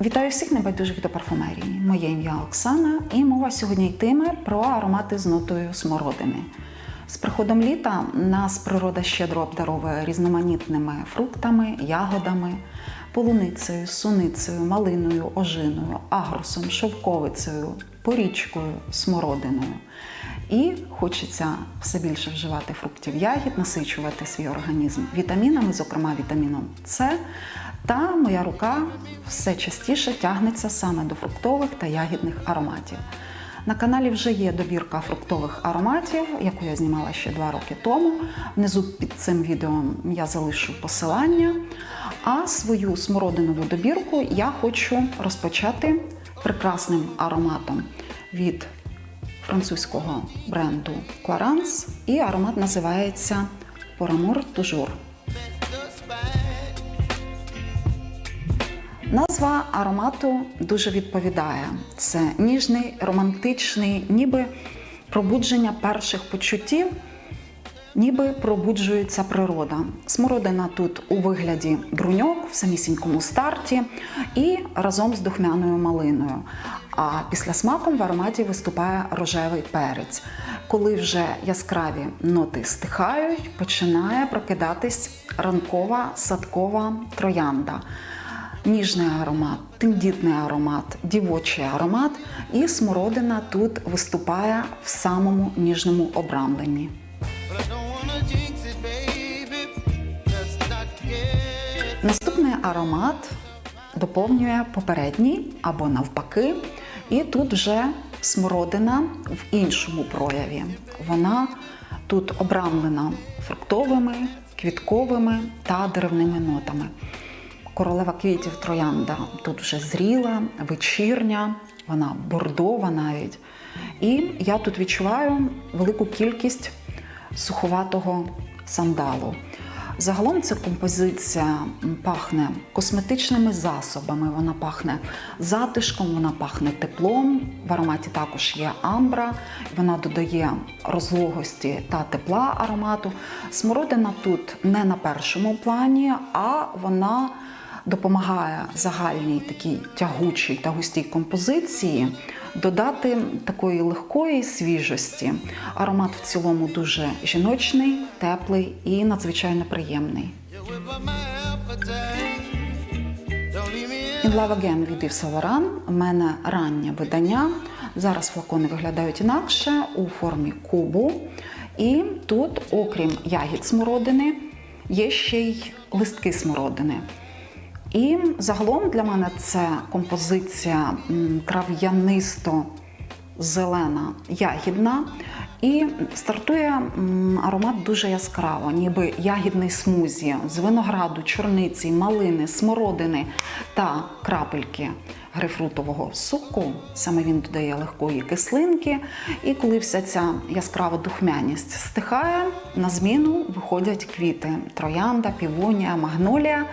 Вітаю всіх небайдужих до парфумерії. Моє ім'я Оксана, і мова сьогодні йтиме про аромати з нотою смородини. З приходом літа нас природа щедро обдаровує різноманітними фруктами, ягодами, полуницею, суницею, малиною, ожиною, агрусом, шовковицею, порічкою, смородиною. І хочеться все більше вживати фруктів ягід, насичувати свій організм вітамінами, зокрема вітаміном С. Та моя рука все частіше тягнеться саме до фруктових та ягідних ароматів. На каналі вже є добірка фруктових ароматів, яку я знімала ще два роки тому. Внизу під цим відео я залишу посилання. А свою смородинову добірку я хочу розпочати прекрасним ароматом від французького бренду Clarins. І аромат називається Pour Amour Назва аромату дуже відповідає. Це ніжний, романтичний, ніби пробудження перших почуттів, ніби пробуджується природа. Смородина тут у вигляді бруньок в самісінькому старті і разом з духмяною малиною. А після смаком в ароматі виступає рожевий перець. Коли вже яскраві ноти стихають, починає прокидатись ранкова садкова троянда ніжний аромат, тендітний аромат, дівочий аромат, і смородина тут виступає в самому ніжному обрамленні. Наступний аромат доповнює попередній або навпаки, і тут вже смородина в іншому прояві. Вона тут обрамлена фруктовими, квітковими та деревними нотами. Королева квітів троянда тут вже зріла, вечірня, вона бордова навіть. І я тут відчуваю велику кількість суховатого сандалу. Загалом ця композиція пахне косметичними засобами, вона пахне затишком, вона пахне теплом. В ароматі також є амбра, вона додає розлогості та тепла аромату. Смородина тут не на першому плані, а вона допомагає загальній такій тягучій та густій композиції додати такої легкої свіжості. Аромат в цілому дуже жіночний, теплий і надзвичайно приємний. In Love Again від Yves Saint в мене раннє видання. Зараз флакони виглядають інакше у формі кубу. І тут, окрім ягід смородини, є ще й листки смородини. І загалом для мене це композиція трав'янисто-зелена ягідна. І стартує аромат дуже яскраво, ніби ягідний смузі з винограду, чорниці, малини, смородини та крапельки грейпфрутового соку. Саме він додає легкої кислинки. І коли вся ця яскрава духмяність стихає, на зміну виходять квіти: троянда, півонія, магнолія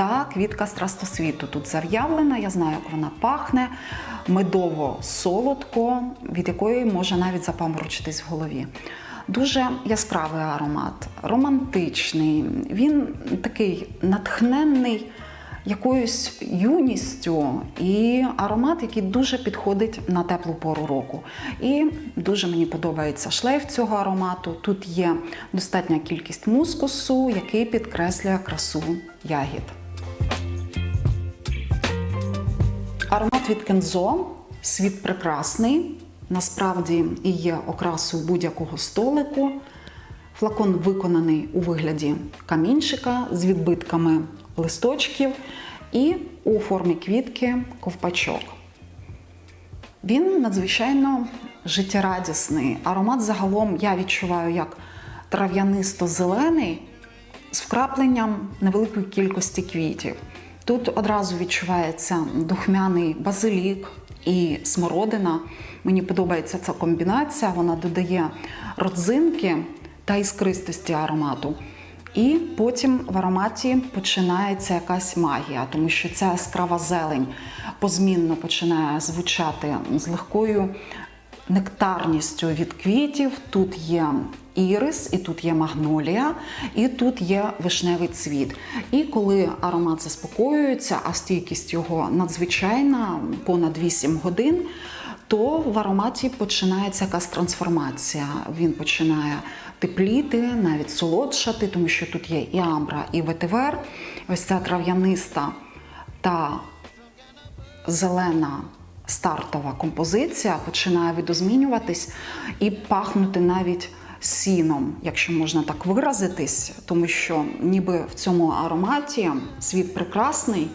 та квітка страстосвіту. Тут зав'явлена, я знаю, як вона пахне медово-солодко, від якої може навіть запаморочитись в голові. Дуже яскравий аромат, романтичний. Він такий натхненний якоюсь юністю і аромат, який дуже підходить на теплу пору року. І дуже мені подобається шлейф цього аромату. Тут є достатня кількість мускусу, який підкреслює красу ягід. Аромат від Кензо світ прекрасний. Насправді і є окрасою будь-якого столику. Флакон виконаний у вигляді камінчика з відбитками листочків і у формі квітки ковпачок. Він надзвичайно життєрадісний. Аромат загалом я відчуваю як трав'янисто-зелений з вкрапленням невеликої кількості квітів. Тут одразу відчувається духмяний базилік і смородина. Мені подобається ця комбінація, вона додає родзинки та іскристості аромату. І потім в ароматі починається якась магія, тому що ця яскрава зелень позмінно починає звучати з легкою нектарністю від квітів. Тут є ірис, і тут є магнолія, і тут є вишневий цвіт. І коли аромат заспокоюється, а стійкість його надзвичайна, понад 8 годин, то в ароматі починається якась трансформація. Він починає тепліти, навіть солодшати, тому що тут є і амбра, і ветивер. Ось ця трав'яниста та зелена стартова композиція починає видозмінюватись і пахнути навіть сіном, якщо можна так виразитись, тому що ніби в цьому ароматі світ прекрасний,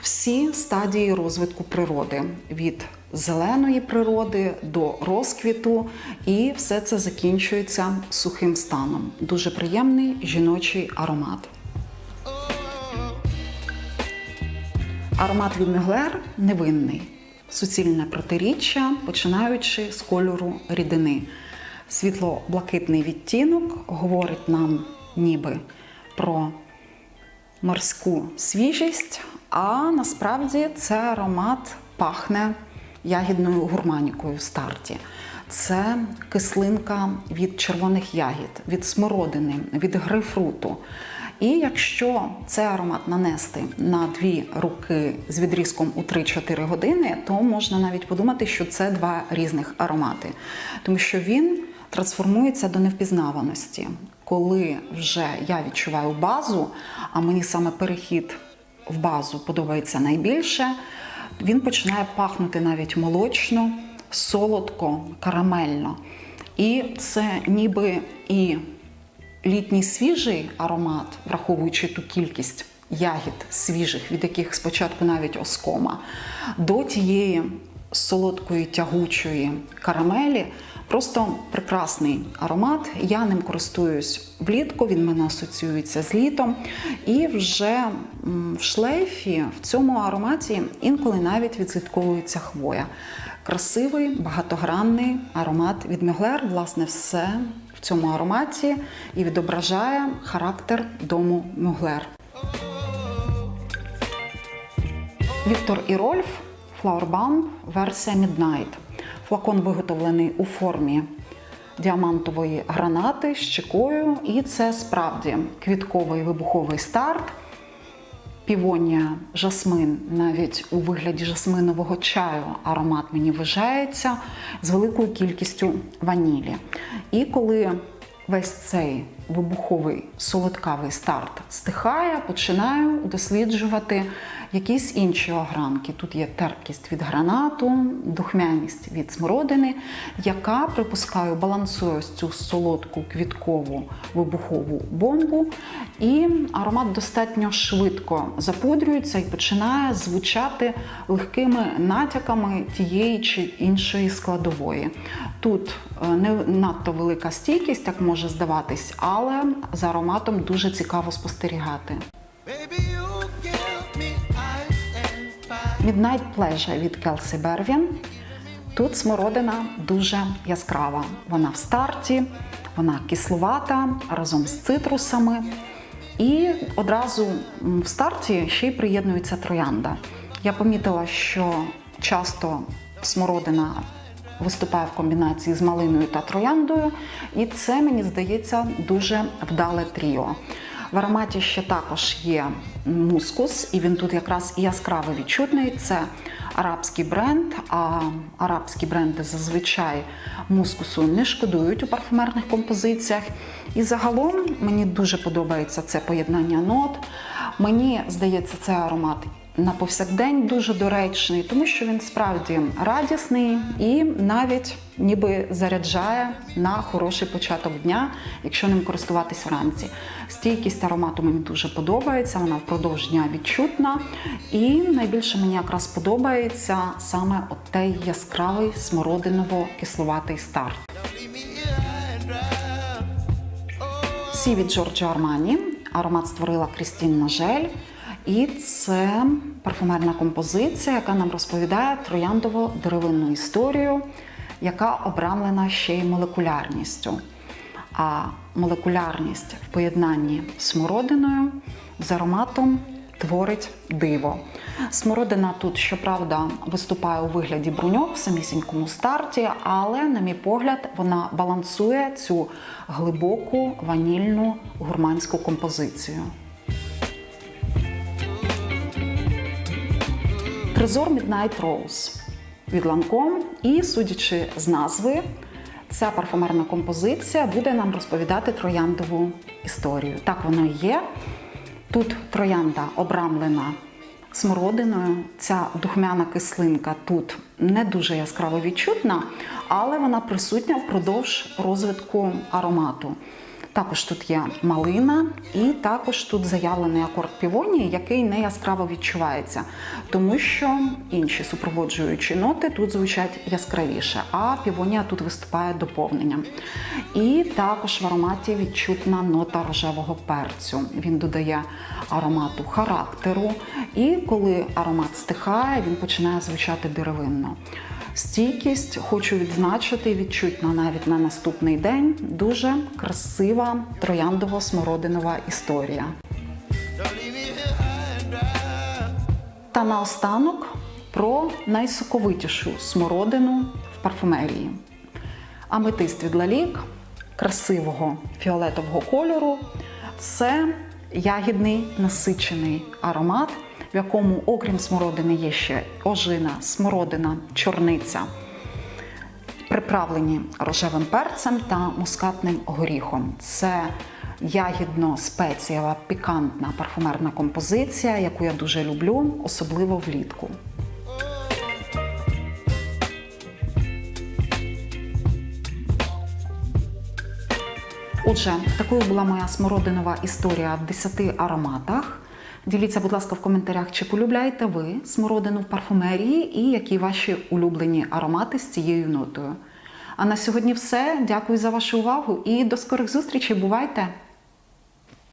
всі стадії розвитку природи від зеленої природи до розквіту, і все це закінчується сухим станом. Дуже приємний жіночий аромат. Аромат від Мюглер невинний, суцільне протиріччя, починаючи з кольору рідини. Світло-блакитний відтінок говорить нам ніби про морську свіжість, а насправді це аромат пахне ягідною гурманікою в старті. Це кислинка від червоних ягід, від смородини, від грейпфруту. І якщо цей аромат нанести на дві руки з відрізком у 3-4 години, то можна навіть подумати, що це два різних аромати, тому що він трансформується до невпізнаваності. Коли вже я відчуваю базу, а мені саме перехід в базу подобається найбільше, він починає пахнути навіть молочно, солодко, карамельно. І це ніби і літній свіжий аромат, враховуючи ту кількість ягід свіжих, від яких спочатку навіть оскома, до тієї солодкої тягучої карамелі. Просто прекрасний аромат. Я ним користуюсь влітку, він мене асоціюється з літом. І вже в шлейфі в цьому ароматі інколи навіть відслідковується хвоя. Красивий, багатогранний аромат від Мюглер. Власне, все цьому ароматі і відображає характер дому Мюглер. Віктор і Рольф Flowerbomb версія Міднайт. Флакон виготовлений у формі діамантової гранати з чекою, і це справді квітковий вибуховий старт. Півонія жасмин навіть у вигляді жасминового чаю аромат мені вважається з великою кількістю ванілі. І коли весь цей вибуховий солодкавий старт стихає, починаю досліджувати якісь інші огранки. Тут є терпкість від гранату, духмяність від смородини, яка, припускаю, балансує ось цю солодку квіткову вибухову бомбу. І аромат достатньо швидко запудрюється і починає звучати легкими натяками тієї чи іншої складової. Тут е, не надто велика стійкість, так може здаватись, але за ароматом дуже цікаво спостерігати. Baby, you me. Midnight Pleasure від Келсі Бервін. Тут смородина дуже яскрава. Вона в старті, вона кислувата разом з цитрусами. І одразу в старті ще й приєднується троянда. Я помітила, що часто смородина виступає в комбінації з малиною та трояндою, і це мені здається дуже вдале тріо. В ароматі ще також є мускус, і він тут якраз яскраво відчутний. Це арабський бренд, а арабські бренди зазвичай мускусу не шкодують у парфумерних композиціях. І загалом мені дуже подобається це поєднання нот. Мені здається, цей аромат на повсякдень дуже доречний, тому що він справді радісний і навіть ніби заряджає на хороший початок дня, якщо ним користуватись вранці. Стійкість аромату мені дуже подобається, вона впродовж дня відчутна. І найбільше мені якраз подобається саме той яскравий смородиново-кисловатий старт. Сі від Джорджо Армані. Аромат створила Крістін Нажель. І це парфумерна композиція, яка нам розповідає трояндово-деревинну історію, яка обрамлена ще й молекулярністю. А молекулярність в поєднанні з смородиною з ароматом творить диво. Смородина тут, щоправда, виступає у вигляді бруньок в самісінькому старті, але, на мій погляд, вона балансує цю глибоку ванільну гурманську композицію. Трезор Midnight Rose від Lancome. І, судячи з назви, ця парфумерна композиція буде нам розповідати трояндову історію. Так воно і є. Тут троянда обрамлена смородиною. Ця духмяна кислинка тут не дуже яскраво відчутна, але вона присутня впродовж розвитку аромату. Також тут є малина, і також тут заявлений акорд півонії, який не яскраво відчувається, тому що інші супроводжуючі ноти тут звучать яскравіше, а півонія тут виступає доповненням. І також в ароматі відчутна нота рожевого перцю. Він додає аромату характеру, і коли аромат стихає, він починає звучати деревинно. Стійкість хочу відзначити, відчутна навіть на наступний день. Дуже красива трояндово-смородинова історія. Та наостанок про найсоковитішу смородину в парфумерії. Аметист від Лалік красивого фіолетового кольору. Це ягідний насичений аромат, в якому, окрім смородини, є ще ожина, смородина, чорниця, приправлені рожевим перцем та мускатним горіхом. Це ягідно-спецієва пікантна парфумерна композиція, яку я дуже люблю, особливо влітку. Отже, такою була моя смородинова історія в 10 ароматах. Діліться, будь ласка, в коментарях, чи полюбляєте ви смородину в парфумерії і які ваші улюблені аромати з цією нотою. А на сьогодні все. Дякую за вашу увагу і до скорих зустрічей. Бувайте!